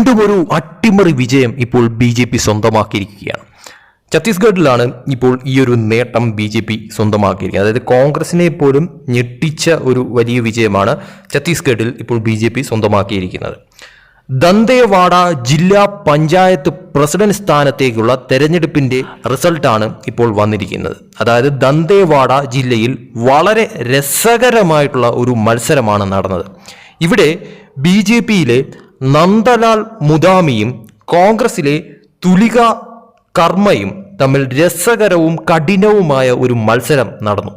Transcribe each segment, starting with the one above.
വീണ്ടും ഒരു അട്ടിമറി വിജയം ഇപ്പോൾ ബി ജെ പി സ്വന്തമാക്കിയിരിക്കുകയാണ്. ഛത്തീസ്ഗഡിലാണ് ഇപ്പോൾ ഈ ഒരു നേട്ടം ബി ജെ പി സ്വന്തമാക്കിയിരിക്കുന്നത്. അതായത് കോൺഗ്രസിനെ പോലും ഞെട്ടിച്ച ഒരു വലിയ വിജയമാണ് ഛത്തീസ്ഗഡിൽ ഇപ്പോൾ ബി ജെ പി സ്വന്തമാക്കിയിരിക്കുന്നത്. ദന്തേവാഡ ജില്ലാ പഞ്ചായത്ത് പ്രസിഡന്റ് സ്ഥാനത്തേക്കുള്ള തെരഞ്ഞെടുപ്പിന്റെ റിസൾട്ടാണ് ഇപ്പോൾ വന്നിരിക്കുന്നത്. അതായത് ദന്തേവാഡ ജില്ലയിൽ വളരെ രസകരമായിട്ടുള്ള ഒരു മത്സരമാണ് നടന്നത്. ഇവിടെ ബി ജെ പിയിലെ നന്ദലാൽ മുദാമിയും കോൺഗ്രസിലെ തുലിക കർമ്മയും തമ്മിൽ രസകരവും കഠിനവുമായ ഒരു മത്സരം നടന്നു.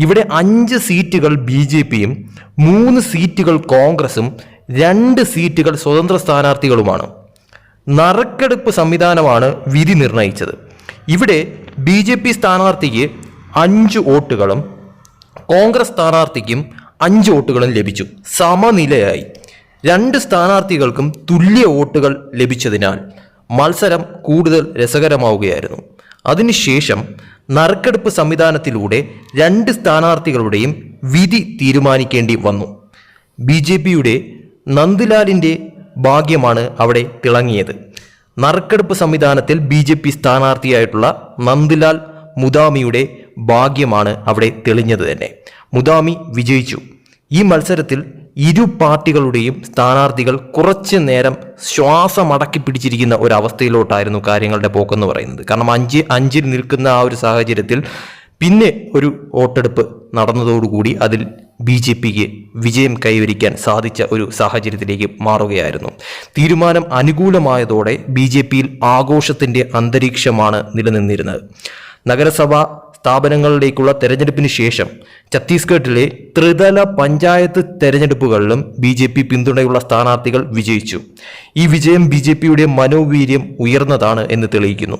ഇവിടെ അഞ്ച് സീറ്റുകൾ ബി ജെ പിയും മൂന്ന് സീറ്റുകൾ കോൺഗ്രസും രണ്ട് സീറ്റുകൾ സ്വതന്ത്ര സ്ഥാനാർത്ഥികളുമാണ്. നറുക്കെടുപ്പ് സംവിധാനമാണ് വിധി നിർണയിച്ചത്. ഇവിടെ ബി ജെ പി സ്ഥാനാർത്ഥിക്ക് അഞ്ച് വോട്ടുകളും കോൺഗ്രസ് സ്ഥാനാർത്ഥിക്കും അഞ്ച് വോട്ടുകളും ലഭിച്ചു. സമനിലയായി. രണ്ട് സ്ഥാനാർത്ഥികൾക്കും തുല്യ വോട്ടുകൾ ലഭിച്ചതിനാൽ മത്സരം കൂടുതൽ രസകരമാവുകയായിരുന്നു. അതിനുശേഷം നറുക്കെടുപ്പ് സംവിധാനത്തിലൂടെ രണ്ട് സ്ഥാനാർത്ഥികളുടെയും വിധി തീരുമാനിക്കേണ്ടി വന്നു. ബി ജെ പിയുടെ നന്ദിലാലിന്റെ ഭാഗ്യമാണ് അവിടെ തിളങ്ങിയത്. നറുക്കെടുപ്പ് സംവിധാനത്തിൽ ബി ജെ പി സ്ഥാനാർത്ഥിയായിട്ടുള്ള നന്ദിലാൽ മുദാമിയുടെ ഭാഗ്യമാണ് അവിടെ തെളിഞ്ഞത് തന്നെ. മുദാമി വിജയിച്ചു. ഈ മത്സരത്തിൽ ഇരു പാർട്ടികളുടെയും സ്ഥാനാർത്ഥികൾ കുറച്ച് നേരം ശ്വാസമടക്കി പിടിച്ചിരിക്കുന്ന ഒരു അവസ്ഥയിലോട്ടായിരുന്നു കാര്യങ്ങളുടെ പോക്കെന്ന് പറയുന്നത്. കാരണം അഞ്ച് അഞ്ചിൽ നിൽക്കുന്ന ആ ഒരു സാഹചര്യത്തിൽ പിന്നെ ഒരു വോട്ടെടുപ്പ് നടന്നതോടുകൂടി അതിൽ ബി ജെ പിക്ക് വിജയം കൈവരിക്കാൻ സാധിച്ച ഒരു സാഹചര്യത്തിലേക്ക് മാറുകയായിരുന്നു. തീരുമാനം അനുകൂലമായതോടെ ബി ജെ പിയിൽ ആഘോഷത്തിന്റെ അന്തരീക്ഷമാണ് നിലനിന്നിരുന്നത്. നഗരസഭ സ്ഥാപനങ്ങളിലേക്കുള്ള തെരഞ്ഞെടുപ്പിന് ശേഷം ഛത്തീസ്ഗഡിലെ ത്രിതല പഞ്ചായത്ത് തെരഞ്ഞെടുപ്പുകളിലും ബി ജെ പി പിന്തുണയുള്ള സ്ഥാനാർത്ഥികൾ വിജയിച്ചു. ഈ വിജയം ബി ജെ പിയുടെ മനോവീര്യം ഉയർന്നതാണ് എന്ന് തെളിയിക്കുന്നു.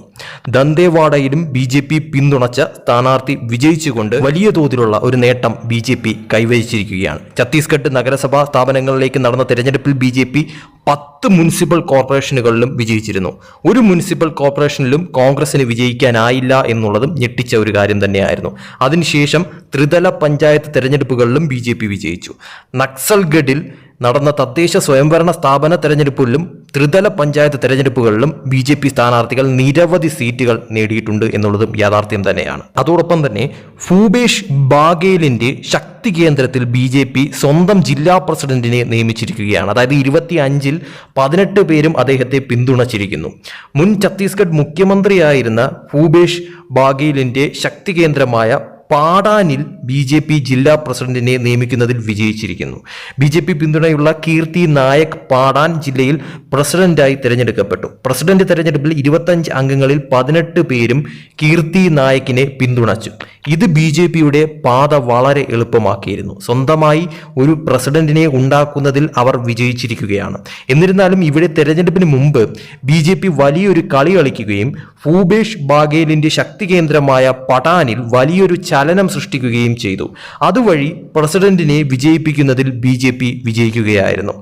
ദന്തേവാഡയിലും ബി ജെ പി പിന്തുണച്ച സ്ഥാനാർത്ഥി വിജയിച്ചുകൊണ്ട് വലിയ തോതിലുള്ള ഒരു നേട്ടം ബി ജെ പി കൈവരിച്ചിരിക്കുകയാണ്. ഛത്തീസ്ഗഡ് നഗരസഭാ സ്ഥാപനങ്ങളിലേക്ക് നടന്ന തെരഞ്ഞെടുപ്പിൽ ബി ജെ പി പത്ത് മുനിസിപ്പൽ കോർപ്പറേഷനുകളിലും വിജയിച്ചിരുന്നു. ഒരു മുനിസിപ്പൽ കോർപ്പറേഷനിലും കോൺഗ്രസിന് വിജയിക്കാനായില്ല എന്നുള്ളതും ഞെട്ടിച്ച ഒരു കാര്യം തന്നെയായിരുന്നു. അതിനുശേഷം ത്രിതല പഞ്ചായത്ത് തെരഞ്ഞെടുപ്പുകളിലും ബി വിജയിച്ചു. നക്സൽഗഡിൽ നടന്ന തദ്ദേശ സ്വയംഭരണ സ്ഥാപന തെരഞ്ഞെടുപ്പിലും ത്രിതല പഞ്ചായത്ത് തെരഞ്ഞെടുപ്പുകളിലും ബി ജെ പി സ്ഥാനാർത്ഥികൾ നിരവധി സീറ്റുകൾ നേടിയിട്ടുണ്ട് എന്നുള്ളതും യാഥാർത്ഥ്യം തന്നെയാണ്. അതോടൊപ്പം തന്നെ ഭൂപേഷ് ബാഗേലിന്റെ ശക്തി കേന്ദ്രത്തിൽ ബി ജെ പി സ്വന്തം ജില്ലാ പ്രസിഡന്റിനെ നിയമിച്ചിരിക്കുകയാണ്. അതായത് ഇരുപത്തി അഞ്ചിൽ പതിനെട്ട് പേരും അദ്ദേഹത്തെ പിന്തുണച്ചിരിക്കുന്നു. മുൻ ഛത്തീസ്ഗഡ് മുഖ്യമന്ത്രിയായിരുന്ന ഭൂപേഷ് ബാഗേലിന്റെ ശക്തി കേന്ദ്രമായ പാടാനിൽ ബി ജെ പി ജില്ലാ പ്രസിഡന്റിനെ നിയമിക്കുന്നതിൽ വിജയിച്ചിരിക്കുന്നു. ബി ജെ പി പിന്തുണയുള്ള കീർത്തി നായക് പാടാൻ ജില്ലയിൽ പ്രസിഡന്റായി തിരഞ്ഞെടുക്കപ്പെട്ടു. പ്രസിഡന്റ് തെരഞ്ഞെടുപ്പിൽ ഇരുപത്തഞ്ച് അംഗങ്ങളിൽ പതിനെട്ട് പേരും കീർത്തി നായക്കിനെ പിന്തുണച്ചു. ഇത് ബി ജെ പിയുടെ പാത വളരെ എളുപ്പമാക്കിയിരുന്നു. സ്വന്തമായി ഒരു പ്രസിഡന്റിനെ ഉണ്ടാക്കുന്നതിൽ അവർ വിജയിച്ചിരിക്കുകയാണ്. എന്നിരുന്നാലും ഇവിടെ തെരഞ്ഞെടുപ്പിന് മുമ്പ് ബി വലിയൊരു കളി കളിക്കുകയും ഭൂപേഷ് ബാഗേലിന്റെ ശക്തി കേന്ദ്രമായ പടാനിൽ വലിയൊരു ചലനം സൃഷ്ടിക്കുകയും ചെയ്തു. അതുവഴി പ്രസിഡന്റിനെ വിജയിപ്പിക്കുന്നതിൽ ബി ജെ പി വിജയിക്കുകയായിരുന്നു.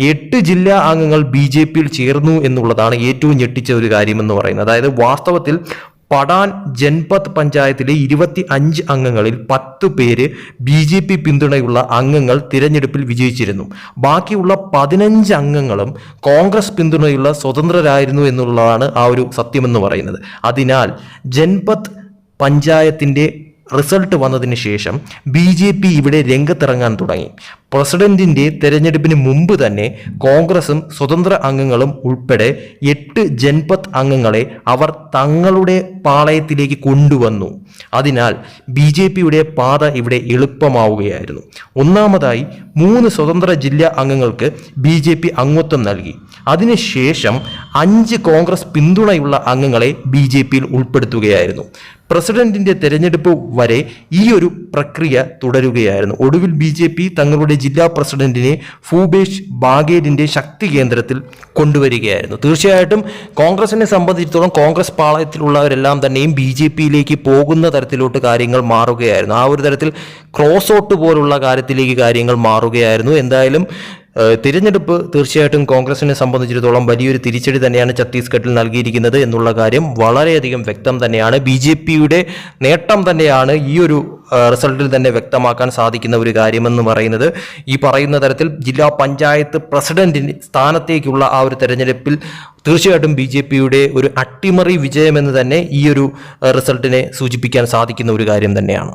എട്ട് ജില്ലാ അംഗങ്ങൾ ബി ജെ പിയിൽ ചേർന്നു എന്നുള്ളതാണ് ഏറ്റവും ഞെട്ടിച്ച ഒരു കാര്യമെന്ന് പറയുന്നത്. അതായത് വാസ്തവത്തിൽ പടാൻ ജൻപത് പഞ്ചായത്തിലെ ഇരുപത്തി അഞ്ച് അംഗങ്ങളിൽ പത്ത് പേര് ബി ജെ പി പിന്തുണയുള്ള അംഗങ്ങൾ തിരഞ്ഞെടുപ്പിൽ വിജയിച്ചിരുന്നു. ബാക്കിയുള്ള പതിനഞ്ച് അംഗങ്ങളും കോൺഗ്രസ് പിന്തുണയുള്ള സ്വതന്ത്രരായിരുന്നു എന്നുള്ളതാണ് ആ ഒരു സത്യമെന്ന് പറയുന്നത്. അതിനാൽ ജൻപത് പഞ്ചായത്തിന്റെ റിസൾട്ട് വന്നതിന് ശേഷം ബി ജെ പി ഇവിടെ രംഗത്തിറങ്ങാൻ തുടങ്ങി. പ്രസിഡന്റിന്റെ തെരഞ്ഞെടുപ്പിന് മുമ്പ് തന്നെ കോൺഗ്രസും സ്വതന്ത്ര അംഗങ്ങളും ഉൾപ്പെടെ എട്ട് ജൻപത് അംഗങ്ങളെ അവർ തങ്ങളുടെ പാളയത്തിലേക്ക് കൊണ്ടുവന്നു. അതിനാൽ ബി ജെ പിയുടെ പാത ഇവിടെ എളുപ്പമാവുകയായിരുന്നു. ഒന്നാമതായി മൂന്ന് സ്വതന്ത്ര ജില്ലാ അംഗങ്ങൾക്ക് ബി ജെ പി അംഗത്വം നൽകി. അതിനുശേഷം അഞ്ച് കോൺഗ്രസ് പിന്തുണയുള്ള അംഗങ്ങളെ ബി ജെ പിയിൽ ഉൾപ്പെടുത്തുകയായിരുന്നു. പ്രസിഡന്റിന്റെ തെരഞ്ഞെടുപ്പ് വരെ ഈ ഒരു പ്രക്രിയ തുടരുകയായിരുന്നു. ഒടുവിൽ ബി ജെ പി തങ്ങളുടെ ജില്ലാ പ്രസിഡന്റിനെ ഭൂപേഷ് ബാഗേലിന്റെ ശക്തി കേന്ദ്രത്തിൽ കൊണ്ടുവരികയായിരുന്നു. തീർച്ചയായിട്ടും കോൺഗ്രസിനെ സംബന്ധിച്ചിടത്തോളം കോൺഗ്രസ് പാളയത്തിലുള്ളവരെല്ലാം തന്നെയും ബി ജെ പിയിലേക്ക് പോകുന്ന തരത്തിലോട്ട് കാര്യങ്ങൾ മാറുകയായിരുന്നു. ആ ഒരു തരത്തിൽ ക്രോസ് ഔട്ട് പോലുള്ള കാര്യത്തിലേക്ക് കാര്യങ്ങൾ മാറുകയായിരുന്നു. എന്തായാലും തിരഞ്ഞെടുപ്പ് തീർച്ചയായിട്ടും കോൺഗ്രസിനെ സംബന്ധിച്ചിടത്തോളം വലിയൊരു തിരിച്ചടി തന്നെയാണ് ഛത്തീസ്ഗഡിൽ നൽകിയിരിക്കുന്നത് എന്നുള്ള കാര്യം വളരെയധികം വ്യക്തം തന്നെയാണ്. ബി ജെ പിയുടെ നേട്ടം തന്നെയാണ് ഈ ഒരു റിസൾട്ടിൽ തന്നെ വ്യക്തമാക്കാൻ സാധിക്കുന്ന ഒരു കാര്യമെന്ന് പറയുന്നത്. ഈ പറയുന്ന തരത്തിൽ ജില്ലാ പഞ്ചായത്ത് പ്രസിഡന്റിന് സ്ഥാനത്തേക്കുള്ള ആ ഒരു തെരഞ്ഞെടുപ്പിൽ തീർച്ചയായിട്ടും ബി ജെ പിയുടെ ഒരു അട്ടിമറി വിജയമെന്ന് തന്നെ ഈ ഒരു റിസൾട്ടിനെ സൂചിപ്പിക്കാൻ സാധിക്കുന്ന ഒരു കാര്യം തന്നെയാണ്.